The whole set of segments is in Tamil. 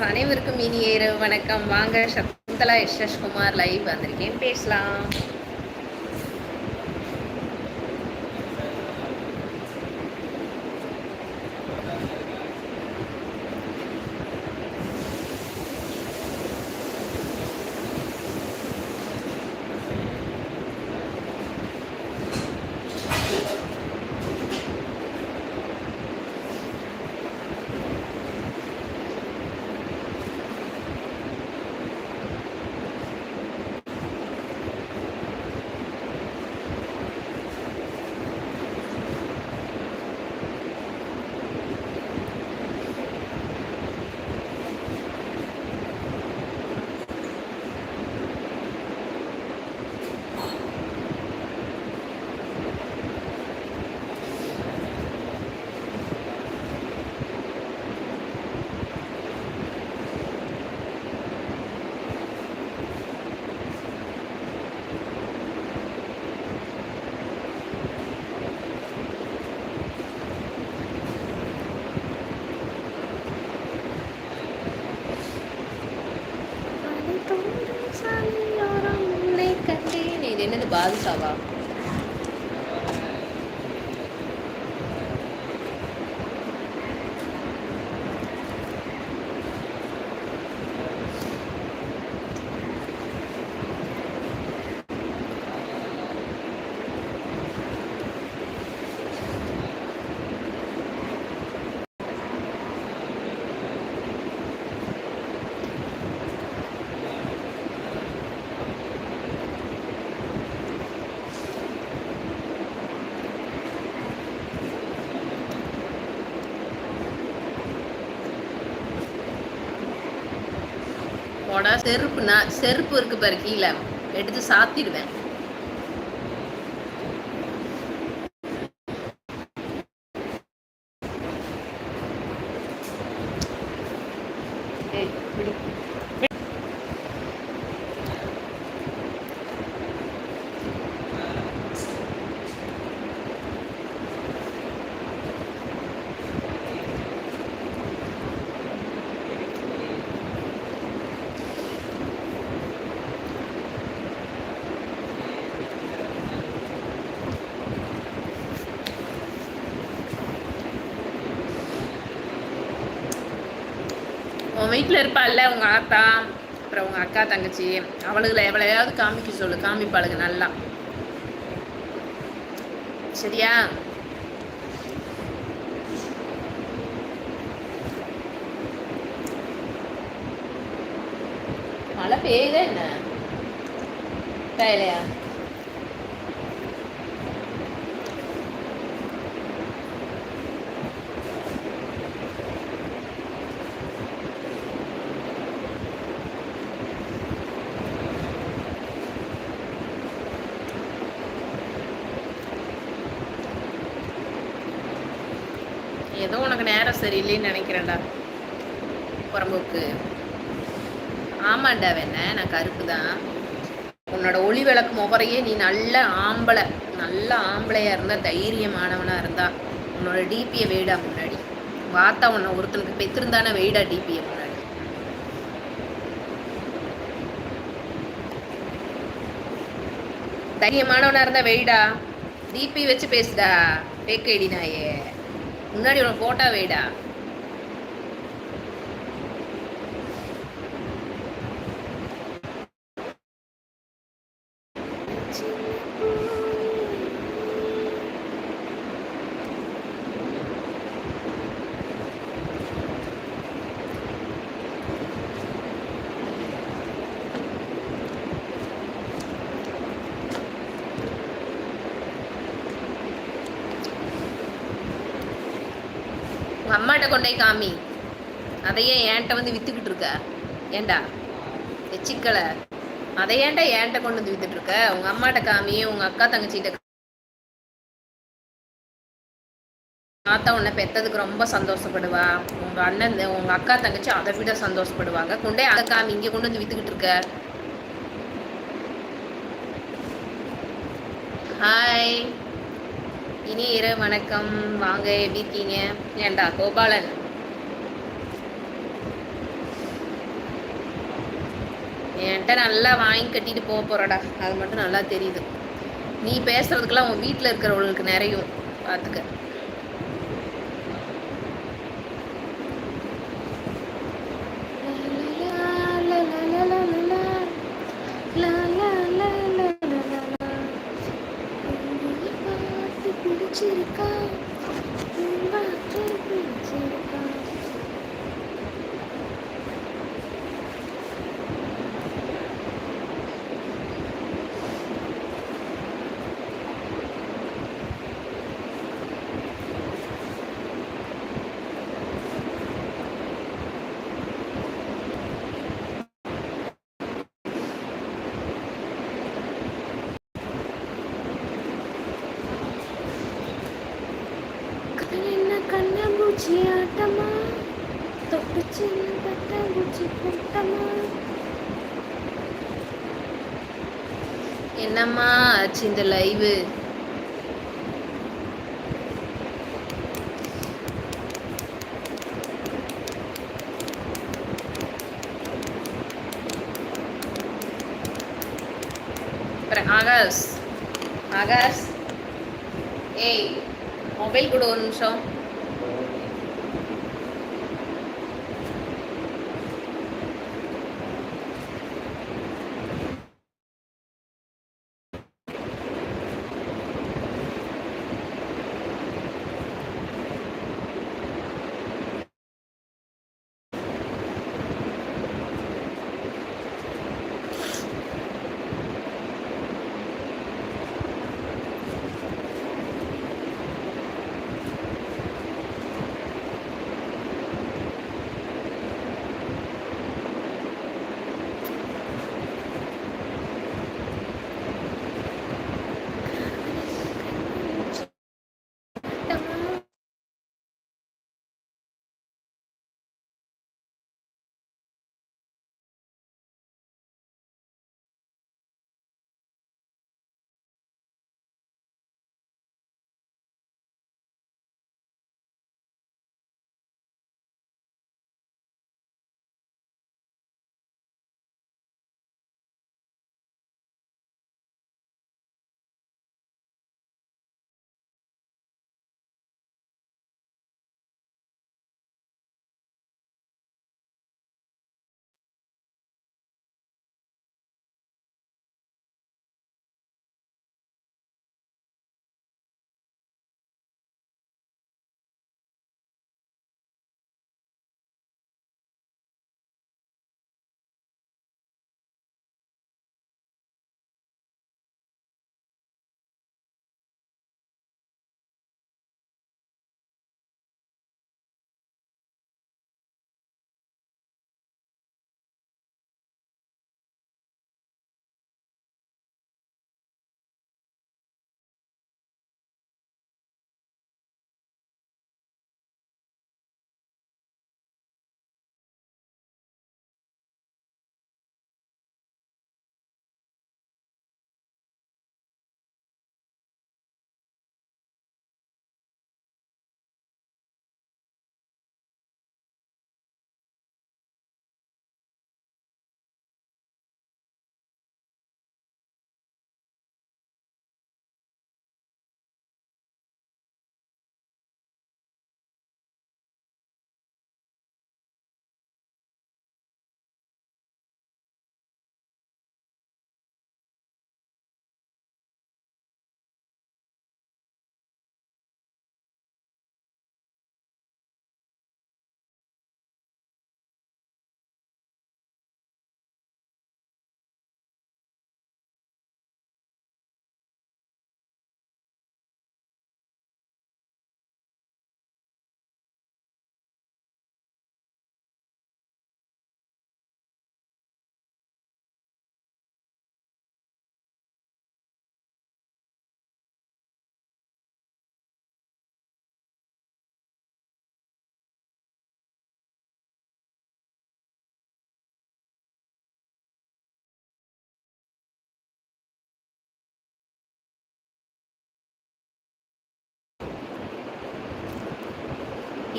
அனைவருக்கும் இனி இரவு வணக்கம். வாங்க சகுந்தலா யஷ் லைவ் வந்திருக்கேன். பேசலாம். இது போட. செருப்புனா செருப்பு இருக்கு பாரு கீழே. எடுத்து சாத்திடுவேன். வீட்டில் இருப்பாள்ல உங்க ஆத்தா அப்புறம் உங்க அக்கா தங்கச்சி அவளுகளை எவ்வளையாவது காமிக்க சொல்லு காமிப்பாளுங்க நல்லா. சரியா? மழை பெய்யுதா என்ன? வேலையா சரியில்லைன்னு நினைக்கிறேன்டா. புறம்போக்கு. ஆமாண்டா வேண நான் கருப்பு தான் உன்னோட ஒளி விளக்கு முகரையே நீ நல்ல ஆம்பளை நல்ல ஆம்பளையாக இருந்தா தைரியமானவனாக இருந்தா உன்னோட டிபியை வெயிடா முன்னாடி. வாத்தா உன்னை ஒருத்தனுக்கு பெற்றிருந்தானே வெயிடா டிபியை முன்னாடி. தைரியமானவனாக இருந்தா வெயிடா. டிபி வச்சு பேசுடா. பேக் நாயே. முன்னாடி உனக்கு போட்டா வைடா உங்க அம்மாட்ட கொண்டே காமி அதையே என்கிட்ட வந்து வித்துக்கிட்டு இருக்க. ஏண்டா? எச்சிக்கல அதை ஏன்டா என்கிட்ட கொண்டு வந்து வித்துட்டு இருக்க? உங்க அம்மாட்ட காமி உங்க அக்கா தங்கச்சிட்ட தாத்தா உன்னை பெத்ததுக்கு ரொம்ப சந்தோஷப்படுவா. உங்க அண்ணன் உங்க அக்கா தங்கச்சி அதை விட சந்தோஷப்படுவாங்க. கொண்டே அதை காமி இங்க கொண்டு வந்து வித்துக்கிட்டு இருக்க. ஹாய் இனி இரு வணக்கம். வாங்க எப்படி இருக்கீங்க? ஏண்டா கோபாலன்? என்கிட்ட நல்லா வாங்கி கட்டிட்டு போக போறடா. அது மட்டும் நல்லா தெரியுது. நீ பேசுகிறதுக்கெல்லாம் உன் வீட்டில் இருக்கிறவங்களுக்கு நிறையும் பார்த்துக்க என்னம்மா ஆச்சு இந்த லைவு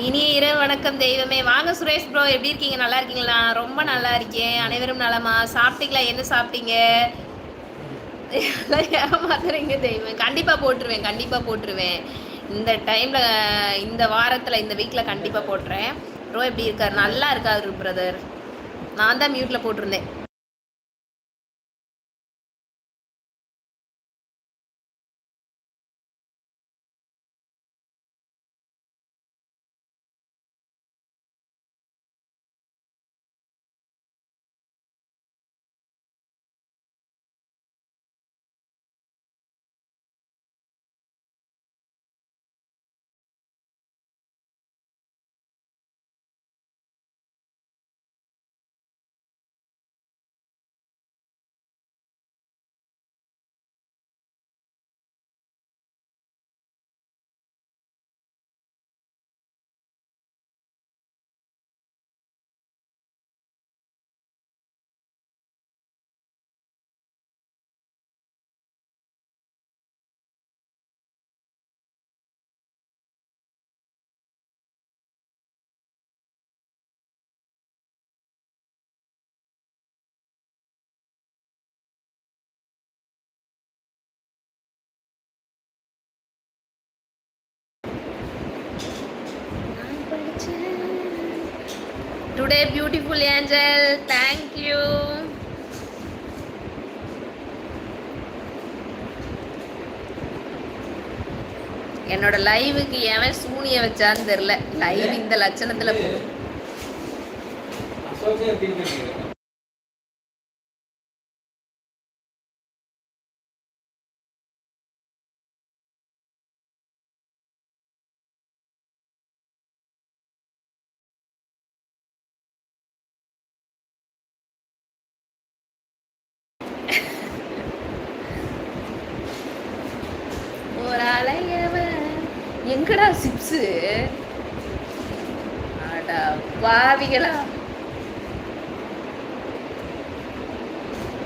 இனிய இரவு வணக்கம் தெய்வமே. வாங்க சுரேஷ் ப்ரோ எப்படி இருக்கீங்க? நல்லா இருக்கீங்களா? ரொம்ப நல்லா இருக்கேன். அனைவரும் நலமா? சாப்பிட்டீங்களா? என்ன சாப்பிட்டீங்க? ஏமாத்துறீங்க தெய்வம். கண்டிப்பா போட்டுருவேன் கண்டிப்பா போட்டுருவேன். இந்த டைம்ல இந்த வாரத்துல இந்த வீக்ல கண்டிப்பா போட்டுறேன். ப்ரோ எப்படி இருக்காரு? நல்லா இருக்காரு பிரதர் நான் தான் மியூட்ல போட்டிருந்தேன். டுடே பியூட்டிஃபுல் ஏஞ்சல் தேங்க்யூ என்னோட லைவுக்கு எவன் சூனிய வச்சான்னு தெரியல. லைவ் இந்த லட்சணத்துல போகும் ஒரு அலையவன் எங்கடா சிப்ஸு அடா பாவிகளா.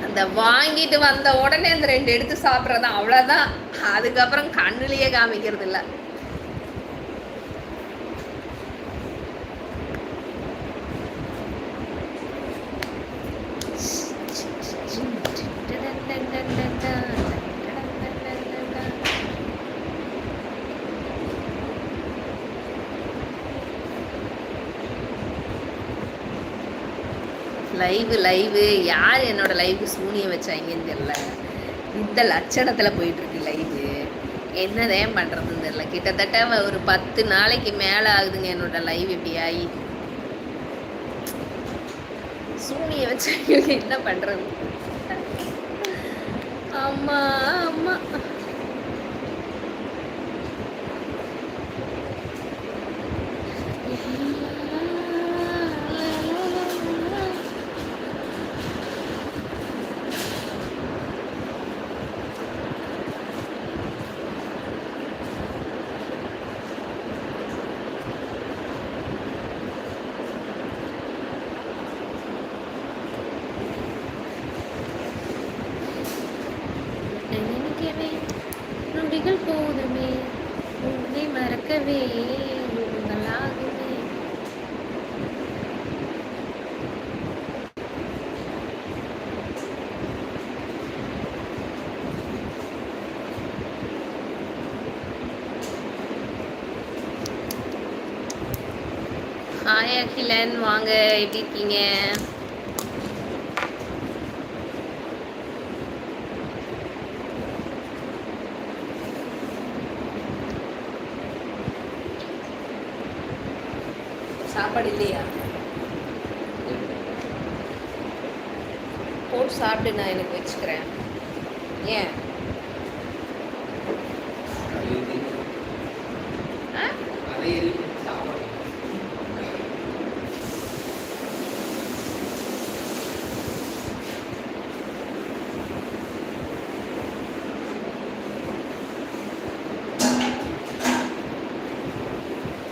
அந்த வாங்கிட்டு வந்த உடனே அந்த ரெண்டு எடுத்து சாப்பிட்றதான் அவ்வளோதான் அதுக்கப்புறம் கண்ணுலேயே காமிக்கிறது இல்லை லைவு யார் என்னோட லைவுக்கு சூனியம் வச்சாங்கன்னு தெரில இந்த லட்சணத்தில் போயிட்டுருக்கு லைவு என்னதான் பண்ணுறதுன்னு தெரில கிட்டத்தட்ட ஒரு பத்து நாளைக்கு மேலே ஆகுதுங்க என்னோட லைவ் இப்படி ஆகி சூனிய வச்சாங்க என்ன பண்ணுறது அம்மா அம்மா. ஹாய் அகிலன் வாங்க எப்படி இருக்கீங்க? சாப்பாடு இல்லையா? போட்டு சாப்பிட்டு நான் எனக்கு வச்சுக்கிறேன் ஏன் ஆ?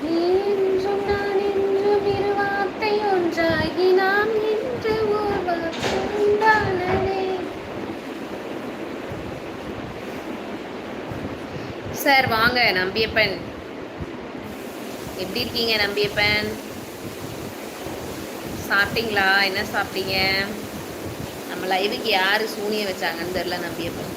என்றும் நான் என்றும் இரு வார்த்தை ஒன்றாகி நாம் என்று ஓர் வார்த்தை உண்டானதே. சார் வாங்க நம்பியப்பன். எப்படி இருக்கீங்க நம்பியப்பன்? சாப்பிட்டீங்களா? என்ன சாப்பிட்டீங்க? நம்ம லைவுக்கு யார் சூனியம் வச்சாங்கன்னு தெரில நம்பியப்பன்.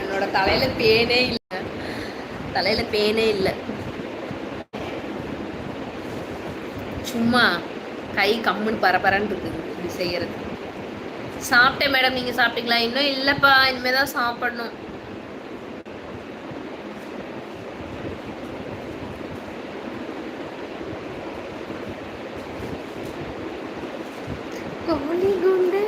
என்னோட தலையில பேனே இல்லை. தலையில பேனே இல்லை. சும்மா கை கம்முன்னு பரபரன்னு இருக்குது இப்படி செய்யறது. சாப்பிட்டேன் மேடம் நீங்க சாப்பிட்டீங்களா? இன்னும் இல்லப்பா இனிமேதான் சாப்பிடணும் கோழி குண்டு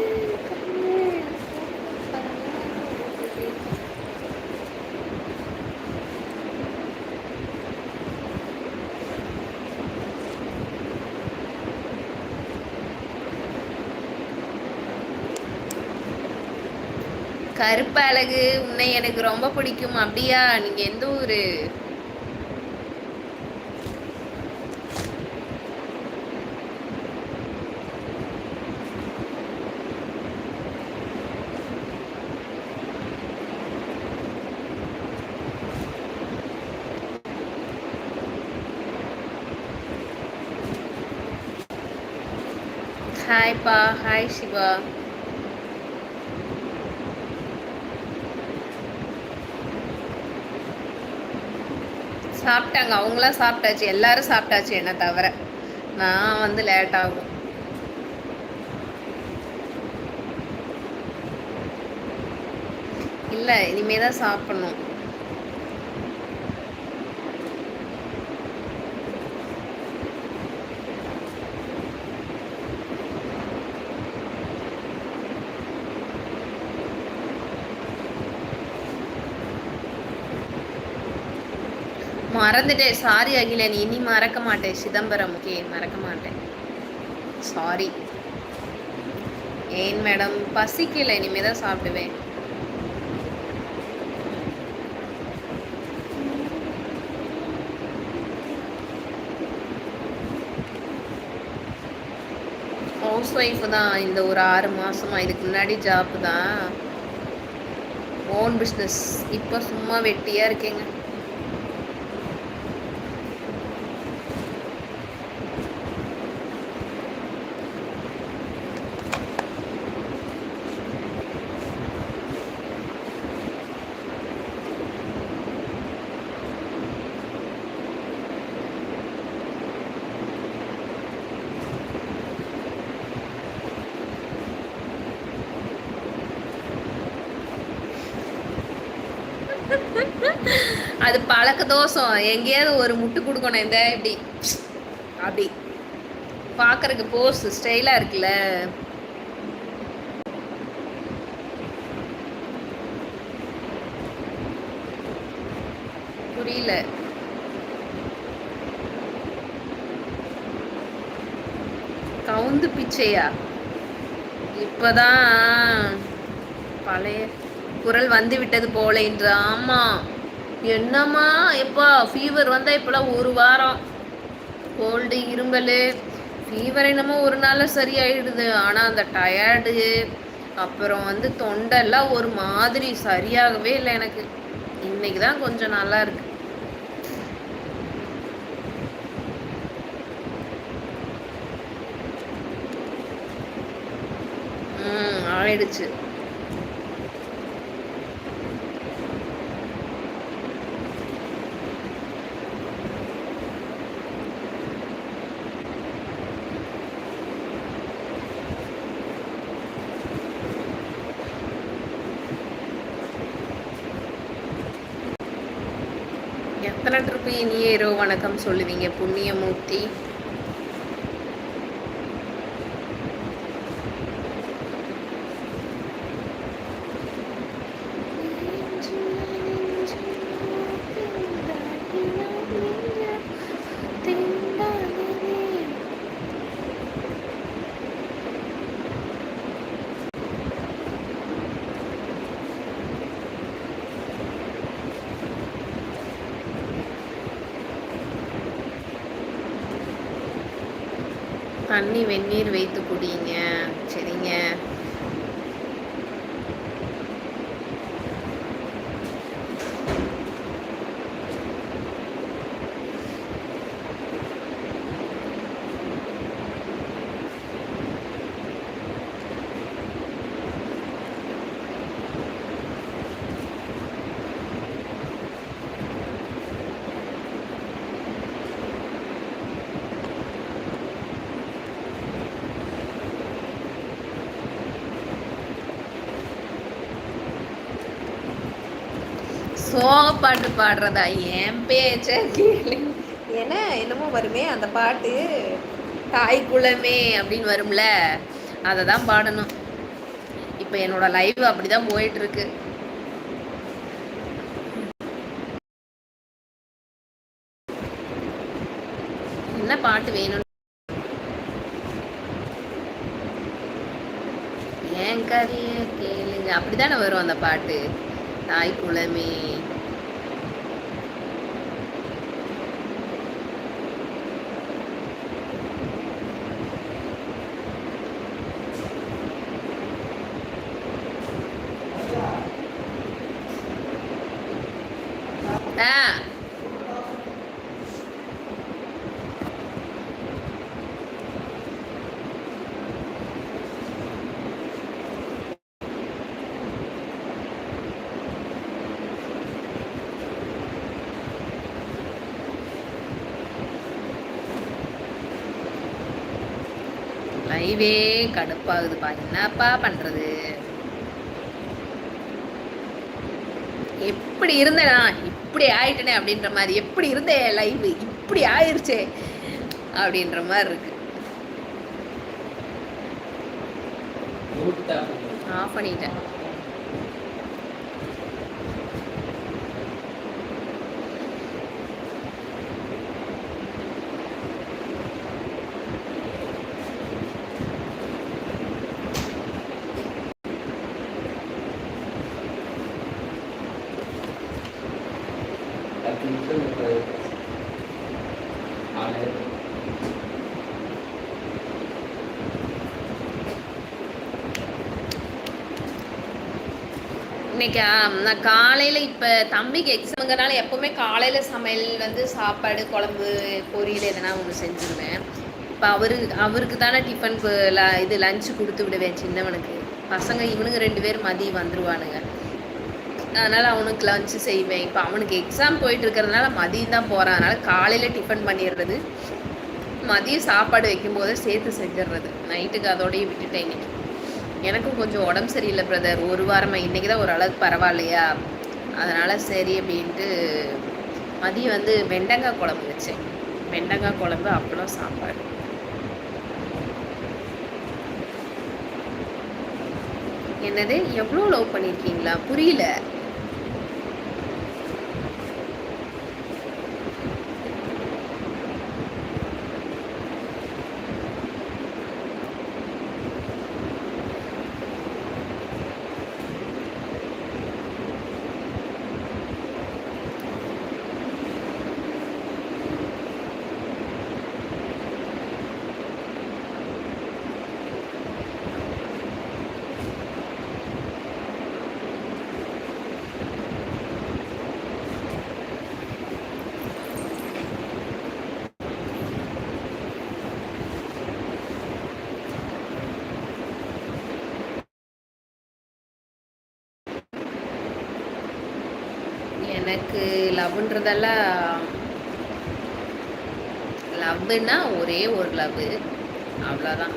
கருப்பு அழகு உன்னை எனக்கு ரொம்ப பிடிக்கும். அப்படியா? நீங்க எந்த ஊரு? ஹாய்ப்பா ஹாய் சிவா சாப்பிட்டாங்க. அவங்களாம் சாப்பிட்டாச்சு. எல்லாரும் சாப்பிட்டாச்சு என்ன தவிர. நான் வந்து லேட் ஆகும். இல்லை இனிமே தான் சாப்பிடணும். மறந்துட்டேன் சாரி அகிலன் இனி மறக்க மாட்டேன். சிதம்பரம் ஓகே மறக்க மாட்டேன். சாரி ஏன் மேடம்? பசிக்கல இனிமே தான் சாப்பிடுவேன். ஹவுஸ் ஒய்ஃப் தான். இந்த ஒரு ஆறு மாசமா இதுக்கு முன்னாடி ஜாப் தான். ஓன் பிஸ்னஸ் இப்போ சும்மா வெட்டியா இருக்கேங்க. அது பழக்க தோஷம். எங்கேயாவது ஒரு முட்டு கொடுக்கணும் இந்த இப்படி. அப்படி. பார்க்கறதுக்கு போஸ் ஸ்டைலாக இருக்குல்ல. புரியல. கவுந்து பிச்சையா? இப்பதான் பழைய குரல் வந்து விட்டது போல என்று ஆமா. என்னம்மா எப்பா ஃபீவர் வந்தால் இப்போலாம் ஒரு வாரம். கோல்டு இரும்பல் ஃபீவர் என்னமோ ஒரு நாளில் சரியாயிடுது. ஆனால் அந்த டயர்டு அப்புறம் வந்து தொண்டெல்லாம் ஒரு மாதிரி சரியாகவே இல்லை எனக்கு. இன்னைக்கு தான் கொஞ்சம் நல்லா இருக்கு. ம் ஆயிடுச்சு. ட்ரிப்பு வணக்கம் சொல்லுவீங்க புண்ணியமூர்த்தி. தண்ணி வெந்நீர் வைத்து குடிங்க. சரிங்க? பாட்டு பாடுறதா? என் பேச்ச கேளு. ஏன்னா என்னமோ வருமே அந்த பாட்டு தாய் குலமே அப்படின்னு வரும்ல. அதை தான் பாடணும். இப்போ என்னோட லைவ் அப்படிதான் போயிட்டு இருக்கு என்ன பாட்டு வேணும்? ஏன் கதைய கேளுங்க. அப்படிதானே வரும் அந்த பாட்டு. தாய் குலமே லைவே கடுப்பாகுதுப்பா என்னப்பா பண்றது? எப்படி இருந்தேனா? இப்படி ஆயிட்டனே அப்படின்ற மாதிரி. எப்படி இருந்தேன் லைவ்? இப்படி ஆயிருச்சே அப்படின்ற மாதிரி இருக்கு. ஆஃப் பண்ணிட்டேன். இன்னைக்கு நான் காலையில் இப்போ தம்பிக்கு எக்ஸாமுங்கிறனால எப்போவுமே காலையில் சமையல் வந்து சாப்பாடு குழம்பு பொரியல் எதனா ஒன்று செஞ்சுருவேன். இப்போ அவரு அவருக்கு தானே டிஃபன் ல- இது லஞ்சு கொடுத்து விடுவேன் சின்னவனுக்கு. பசங்க இவனுங்க ரெண்டு பேர் மதியம் வந்துருவானுங்க. அதனால் அவனுக்கு லஞ்சு செய்வேன். இப்போ அவனுக்கு எக்ஸாம் போயிட்டு இருக்கிறதுனால மதியம் தான் போகிறான் அதனால் காலையில் டிஃபன் பண்ணிடுறது மதியம் சாப்பாடு வைக்கும்போதே சேர்த்து செஞ்சிடுறது. நைட்டுக்கு அதோடய விட்டுட்டேன் இன்னைக்கு. எனக்கும் கொஞ்சம் உடம்பு சரியில்லை பிரதர் ஒரு வாரமாக இன்றைக்கி தான் ஓரளவுக்கு பரவாயில்லையா? அதனால் சரி அப்படின்ட்டு மதியம் வந்து வெண்டங்காய் குழம்பு வச்சேன். வெண்டங்காய் குழம்பு அப்பளம் சாப்பாடு என்னது? எவ்வளோ லவ் பண்ணியிருக்கீங்களா புரியல. எனக்கு லவ்ன்றதெல்லாம் லவ்னா ஒரே ஒரு லவ். அவ்வளோதான்.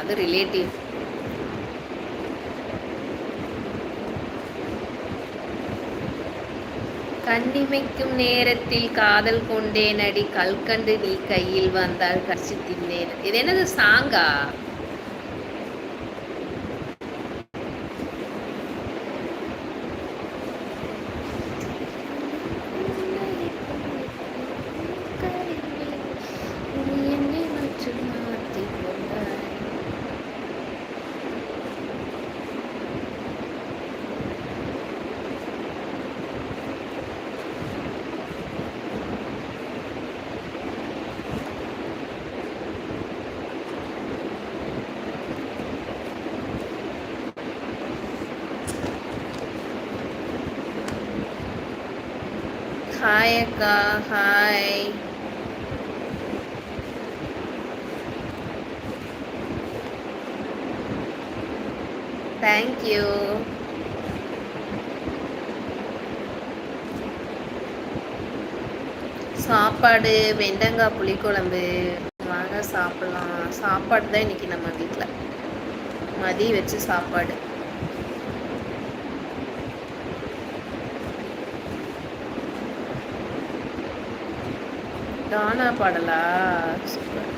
அது ரிலேட்டிவ் கண்ணிமைக்கும் நேரத்தில் காதல் கொண்டேன் அடி கல்கண்டு நீ கையில் வந்தால் கட்சி தின்னேன். இது என்னது சாங்கா? ஹாய் அக்கா ஹாய் தேங்க்யூ சாப்பாடு வெண்டங்காய் புளிக்குழம்பு. வாங்க சாப்பிட்லாம். சாப்பாடு தான் இன்னைக்கு நம்ம வீட்டில் மதியம் வச்சு சாப்பாடு. கானா பாடலா? சூப்பர்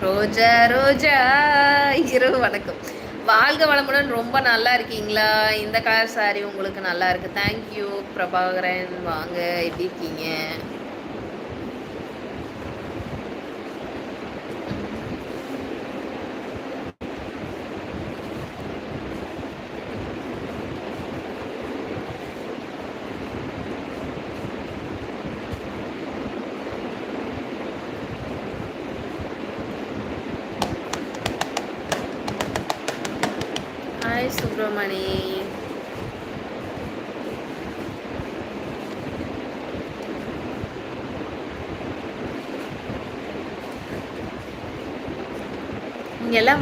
ரோஜா ரோஜா. இரவு வணக்கம். வாழ்க வளமுடன். ரொம்ப நல்லா இருக்கீங்களா? இந்த கலர் சாரி உங்களுக்கு நல்லா இருக்கு. Thank you Prabhakaran. வாங்க எப்படி இருக்கீங்க?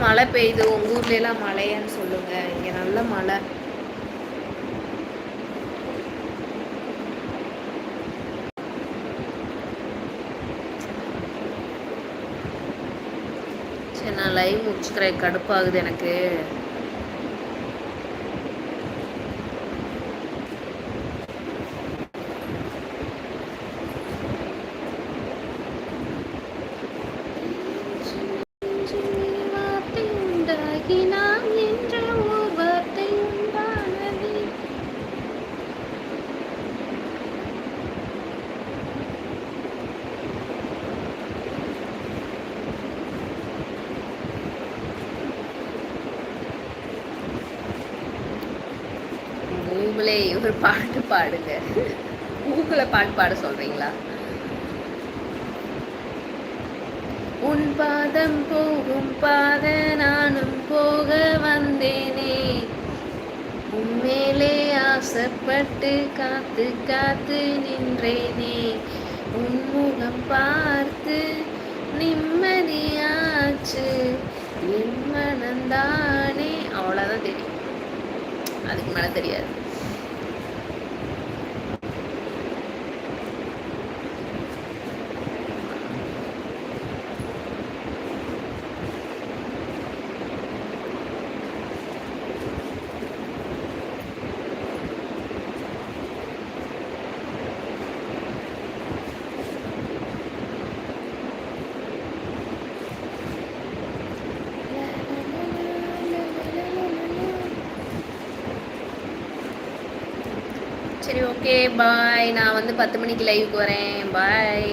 மழை பெய்யுது. உங்க ஊர்ல எல்லாம் மழையான்னு சொல்லுங்க. இங்க நல்ல மழை. சரி நான் லைவ் முடிச்சுக்கிறேன். கடுப்பாகுது எனக்கு வார்த்தை உண்டாகி நான் என்ற ஓர் வார்த்தை உண்டானது கூகுளே ஒரு பாட்டு பாடுங்க. ஊக்குல பாட்டு பாட சொல்றீங்களா? உன் பாதம் போகும் பாத நானும் போக வந்தேனே. உண்மையிலே ஆசைப்பட்டு காத்து காத்து நின்றேனே. உன்முகம் பார்த்து நிம்மதியாச்சு. என் மனந்தானே அவ்வளோதான் தெரியும். அதுக்கு மேலே தெரியாது சரி ஓகே பாய் நான் வந்து பத்து மணிக்கு லைவுக்கு வரேன். பாய்